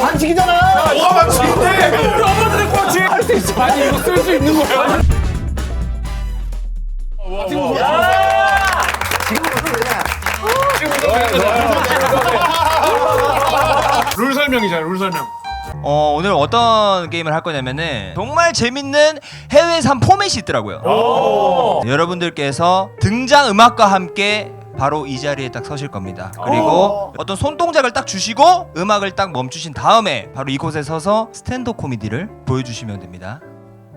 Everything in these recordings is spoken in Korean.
반칙이잖아. 뭐가 맞추는데? 우리 엄마도 데리고 왔지. 할수 있어. 아니 이거 쓸 수 있는 거야. 룰 설명이잖아. 룰 설명. 어, 오늘 어떤 게임을 할 거냐면은 정말 재밌는 해외산 포맷이 있더라고요. 여러분들께서 등장 음악과 함께 바로 이 자리에 딱 서실 겁니다. 그리고 어떤 손동작을 딱 주시고 음악을 딱 멈추신 다음에 바로 이곳에 서서 스탠드 코미디를 보여주시면 됩니다.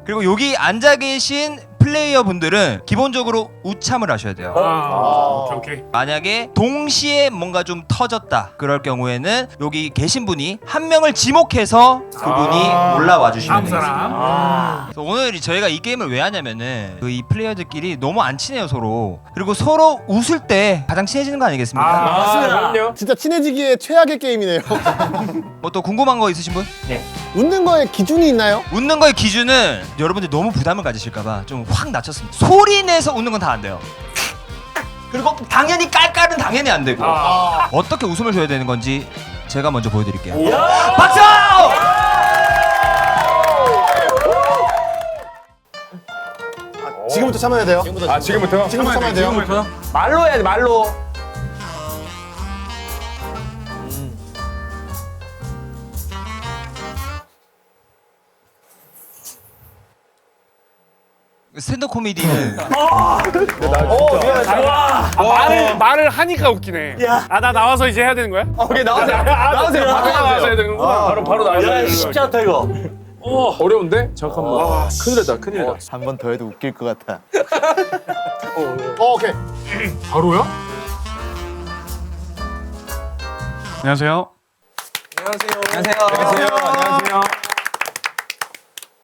그리고 여기 앉아 계신 플레이어 분들은 기본적으로 우참을 하셔야 돼요. 아, 오케이 오케이. 만약에 동시에 뭔가 좀 터졌다 그럴 경우에는 여기 계신 분이 한 명을 지목해서 그분이 아. 올라와 주시면 다음 되겠습니다. 사람. 그래서 오늘 저희가 이 게임을 왜 하냐면은 그 이 플레이어들끼리 너무 안 친해요 서로 그리고 서로 웃을 때 가장 친해지는 거 아니겠습니까? 아, 그럼요. 진짜 친해지기에 최악의 게임이네요. 뭐 또 궁금한 거 있으신 분? 웃는 거에 기준이 있나요? 웃는 거의 기준은 여러분들 너무 부담을 가지실까봐 좀확 낮췄습니다. 소리 내서 웃는 건 다 안 돼요. 그리고 당연히 깔깔은 당연히 안 되고 아. 어떻게 웃음을 줘야 되는 건지 제가 먼저 보여드릴게요. 박수! 지금부터 참아야 돼요. 아 지금부터? 지금부터 참아야 돼요. 말로 해야 돼 말로. 스탠드 코미디는 어 미안해. 와. 아, 말을 말을 하니까 웃기네. 아 나 나와서 이제 해야 되는 거야? 오케이 나오세요. 나오세요. 바로 나와서 해야 되는구나. 바로 바로 나와야 되는 거야. 않다 이거. 어려운데? 잠깐만. 큰일 났다. 큰일 났다. 한 번 더 해도 웃길 것 같아. 어, 오케이. 바로야? 안녕하세요. 안녕하세요. 안녕하세요. 안녕하세요.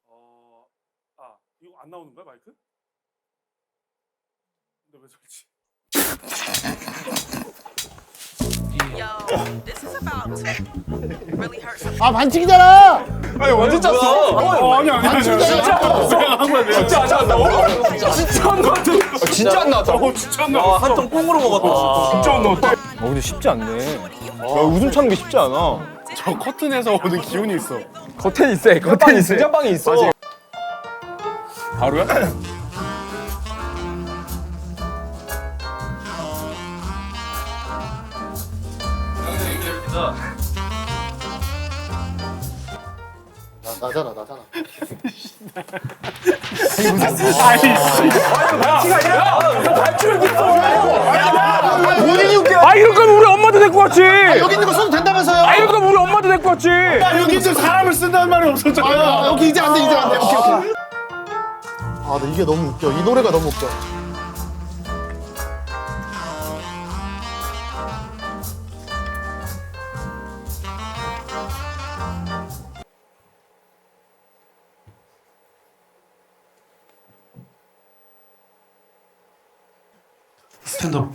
어, 아 이거 안 나오는 거야 마이크? 근데 왜 저러지? Yo, this is about to really hurt some 아 반칙이잖아. 아니 완전 짰어. 어, 아니 아니 아니. 진짜 한 거야. 진짜 안 나왔다. 진짜 안 나왔다. 진짜 안 나왔다. 어 진짜 안 나왔다. 한통 꽁으로 먹었다. 진짜 안 나왔다. 어 근데 쉽지 않네. 야, 웃음 참는 게 쉽지 않아. 저 커튼에서 오는 기운이 있어. 겉에 있어. 겉에 있어. 진짜빵이 있어. 바로야? 나, 나잖아, 나잖아. 본인이 웃겨. 아 이럴 거면 우리 엄마도 데리고 왔지. 여기 있는 거 써도 된다면서요? 아 이럴 거면 우리 엄마도 데리고 왔지. 여기 지금 사람을 쓴다는 말이 없었잖아. 아, 여기 이제 안 돼, 이제 안 돼. 오케이, 오케이. 아, 근데 이게 너무 웃겨. 이 노래가 너무 웃겨. 스탠드업.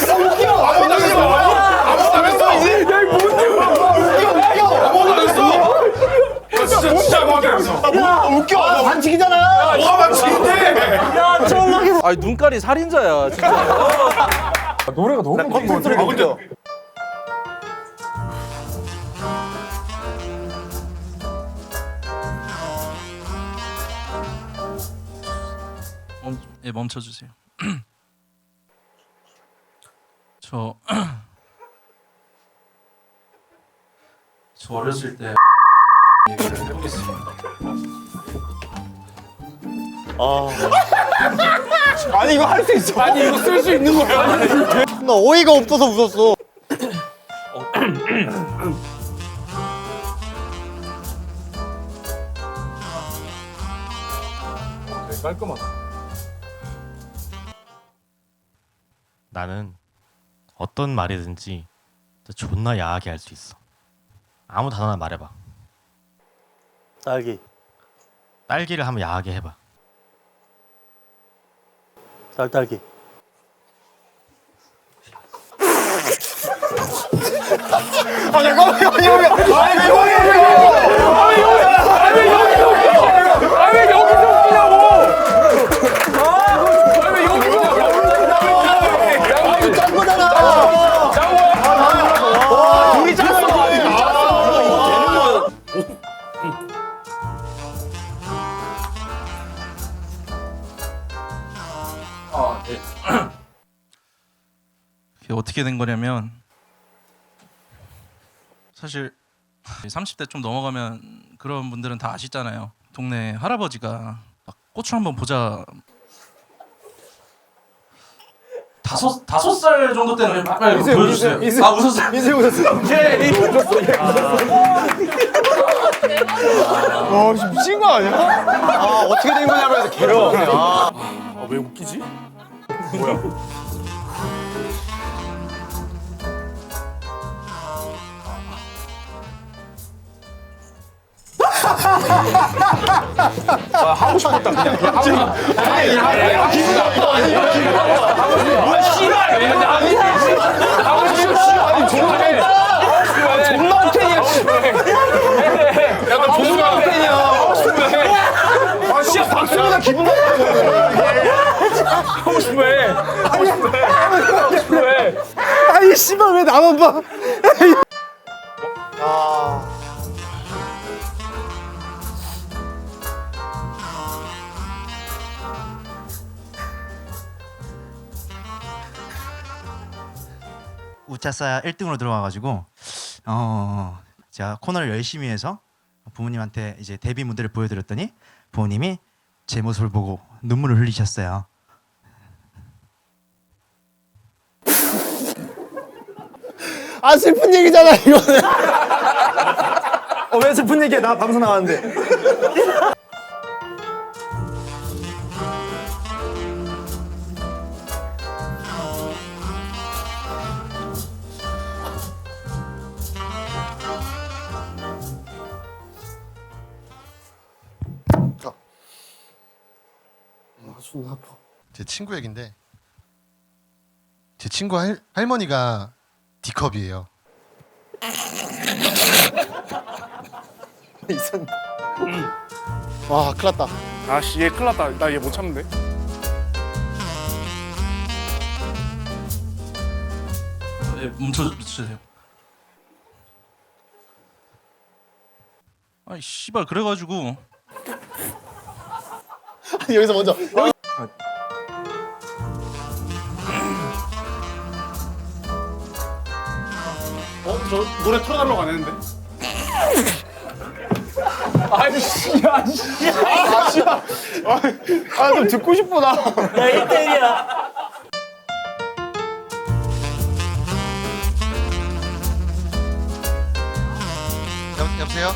진짜 뭐하게 했어. 웃겨. 아, 반칙이잖아. 뭐가 맞추는데? 아니 눈깔이 살인자야 진짜. 노래가 너무 아, 웃겨. 멈, 예, 멈춰주세요. 저, 저 어렸을 때 얘기를 해보겠습니다. 아니, 이거 할 수 있어. 아니 이거 쓸 수 있는 거야. 나 어이가 없어서 웃었어. 깔끔하다. 나는 어떤 말이든지 존나 야하게 할 수 있어. 아무 단어나 말해봐. 딸기 딸기를 한번 야하게 해봐. 쌀딸기 아, 잠깐만, 이거, 이거, 이거. 아니, 이거, 이거, 이거. 아니 여기 어떻게 된 거냐면 사실 30대 좀 넘어가면 그런 분들은 다 아시잖아요. 동네 할아버지가 막 꽃을 한번 보자. 다섯 다섯 살 정도 때는 막 빨리 보여주세요. 아 웃었어요. 이제 웃었어. 예, 이 웃었어. 예, 와, 씨, 미친 거 아니야? 아, 어떻게 된 거냐면서 괴로워. 아, 아, 왜 웃기지? 하고 싶었다, 그냥. 그냥 하고 싶었다. 아니, 존나 존나 팬이야, 씨. 약간 존나 팬이야. 아, 씨, 박수보다 기분 나쁘고. 하고 싶어 해. 하고 싶어 해. 하고 싶어 해. 아니, 씨발, 왜 나만 봐? 아. 우차싸 1등으로 들어와가지고 어 제가 코너를 열심히 해서 부모님한테 이제 데뷔 무대를 보여드렸더니 부모님이 제 모습을 보고 눈물을 흘리셨어요. 아 슬픈 얘기잖아 이거는. 어, 왜 슬픈 얘기야? 나 방송 나왔는데. 아 존나 아파. 제 친구 얘긴데 제 친구 할, 할머니가 D컵이에요. 이선. 와 큰일 났다. 아씨 얘 큰일 났다 나 얘 못 참는데 예, 멈춰 주세요. 아이 씨발 그래가지고 여기서 먼저. 여기. 저 노래 틀어달라고 안 했는데 아니, 씨, 아, 씨. 아, 씨. 아, 좀 듣고 싶어, 나. 야 1대1이야 여, 여보세요?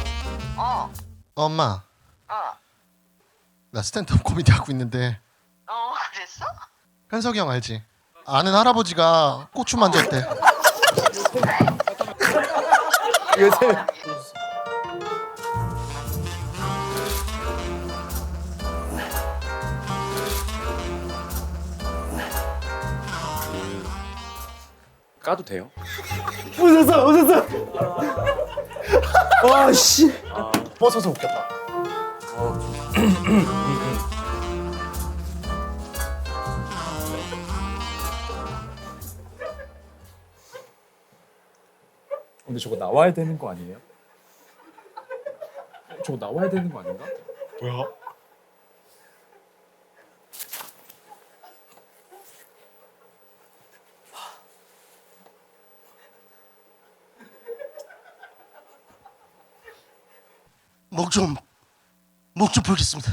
어, 엄마 어, 나 스탠드업 코미디 하고 있는데 어, 그랬어? 현석이 형 알지? 아는 할아버지가 고추 만졌대. 요새. 까도 돼요? 웃었어, 웃었어. 와, 씨. 뻗어서 웃겼다. 근데 저거 나와야 되는 거 아니에요? 저거 나와야 되는 거 아닌가? 뭐야? 목 좀 목 좀 풀겠습니다.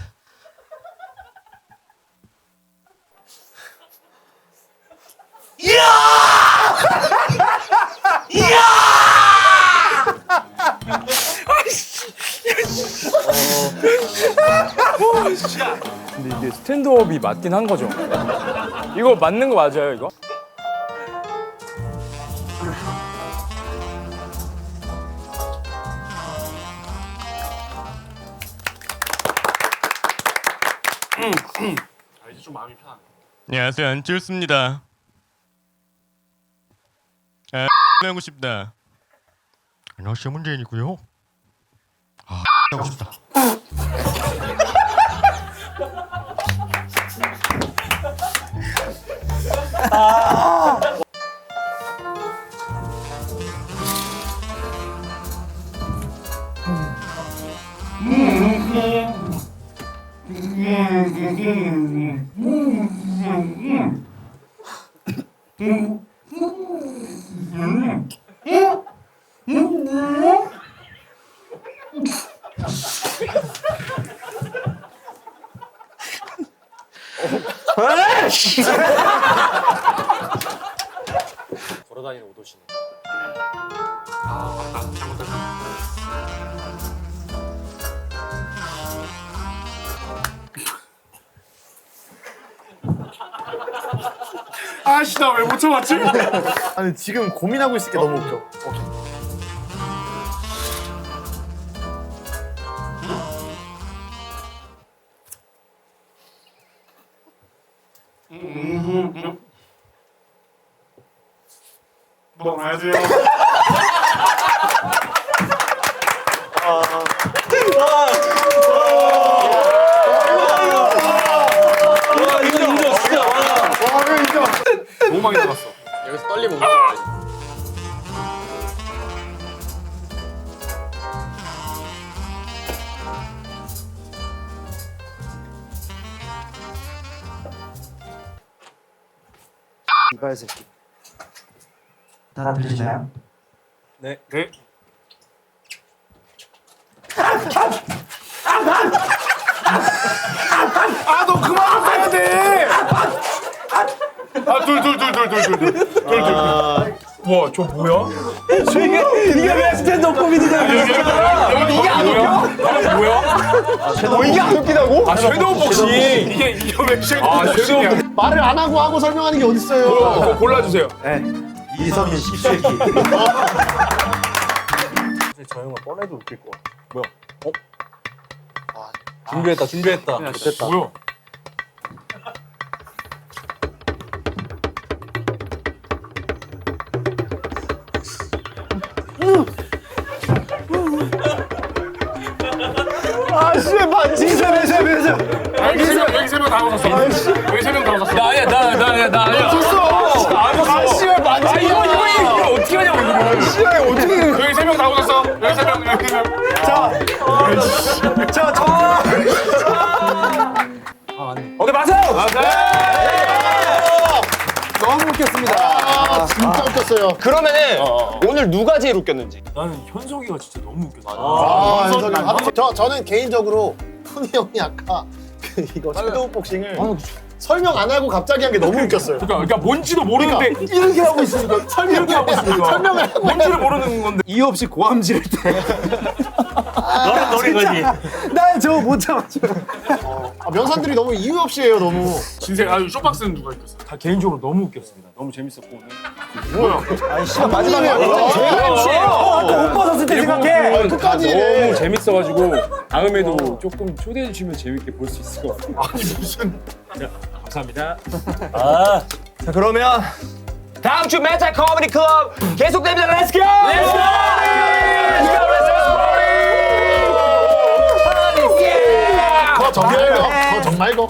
근데 이게 스탠드업이 맞긴 한 거죠. 이거 맞는 거 맞아요, 이거? 아 이제 좀 마음이 편하네 안녕하세요 안치였습니다. 아 하고 싶다. 안녕하세요 문재인이고요. 아 하고 싶다. Ha 걸어다니는 오도시네. 아씨 나 왜 못 참았지? 아니 지금 고민하고 있을 게 너무 웃겨. 오케이. 여기서 떨리면 이발 새끼. 다 들리시나요? 네. 아, 너 그만 좀 해야 돼! 아, 둘, 둘, 둘, 둘, 둘, 둘, 둘, 둘, 둘. 와, 저 뭐야? 이게 왜 스탠드업 코미디냐 이게 이게 안 웃겨? 뭐야? 이게 안 웃기다고? 아, 섀도우 복싱. 이게 이게 왜 섀도우 복싱이야? 말을 안 하고 하고 설명하는 게 어딨어요? 어, 골라주세요. 이성민 씹새끼. 저 형은 뻔해도 웃길 것 같아. 준비했다 준비했다 됐다. 뭐야? 여기 세 명, 여기 세 명 다 웃었어. 여기 세 명 다 웃었어. 나 아니야, 나, 나 아니야, 나 아니야. 웃었어. 안 웃었어. 아, 씨발, 만지. 아, 이거, 이거, 이거 어떻게 하냐고, 이거. 씨발, 어떻게. 여기 세 명 다 웃었어. 여기 세 명, 여기 세 명. 오케 아, 진짜 웃겼어요. 그러면은 오늘 누가 제일 웃겼는지 나는 현석이가 진짜 너무 웃겼어. 아, 현석이. 아, 저 저는 개인적으로 토니 형이 아까 그 이거 섀도우 복싱을 설명 안 하고 갑자기 한 게 너무 웃겼어요. 그러니까, 그러니까 뭔지도 모르는데 이렇게 하고 있으니까 설명 이렇게 하고 있으니까. 설명을 하고 뭔지를 모르는 건데. 이유 없이 고함 지를 때 너는 노린 거지. 난 저거 못 참았죠. 아, 면산들이 너무 이유 없이 해요, 너무. 진생, 아, 쇼박스는 누가 이겼어? 다 개인적으로 너무 웃겼습니다. 너무 재밌었고 오늘. 뭐야? 마지막에 아까 옷 벗었을 때 생각해 끝까지 너무 이래. 재밌어가지고 다음에도 조금 초대해 주시면 재밌게 볼 수 있을 것 같아요. 아니 무슨? 자, 감사합니다. 자 그러면 다음 주 메탈 코미디 클럽 계속됩니다. 렛츠 고 렛츠 고 더 정말 거, 더 정말 거.